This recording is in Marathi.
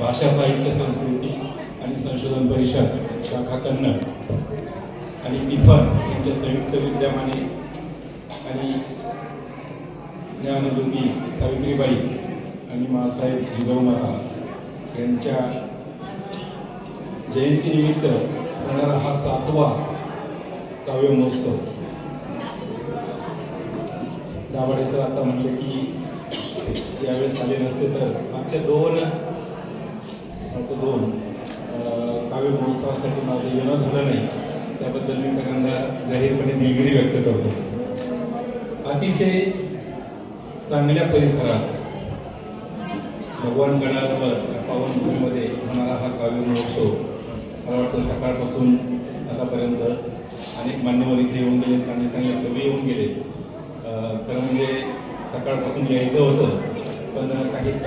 भाषा साहित्य संस्कृती आणि संशोधन परिषद शाखा कन्नड आणि निफन यांच्या संयुक्त विद्यमाने आणि ज्ञानज्योती सावित्रीबाई आणि मासाहेब जिजाऊ यांच्या जयंतीनिमित्त होणारा हा सातवा काव्य महोत्सव. दाभाडेचं आता म्हणले की यावेळेस आले नसते तर मागच्या दोन फक्त काव्य महोत्सवासाठी माझं येणं झालं नाही. त्याबद्दल मी पहिल्यांदा जाहीरपणे दिलगिरी व्यक्त करतो. अतिशय चांगल्या परिसरात भगवान गडावर या पावनभूमीमध्ये होणारा हा काव्य महोत्सव मला वाटतं सकाळपासून आतापर्यंत अनेक मान्यवर इथे येऊन गेले चांगले चांगले कवी येऊन गेले तर खरं म्हणजे सकाळपासून यायचं होतं पण काही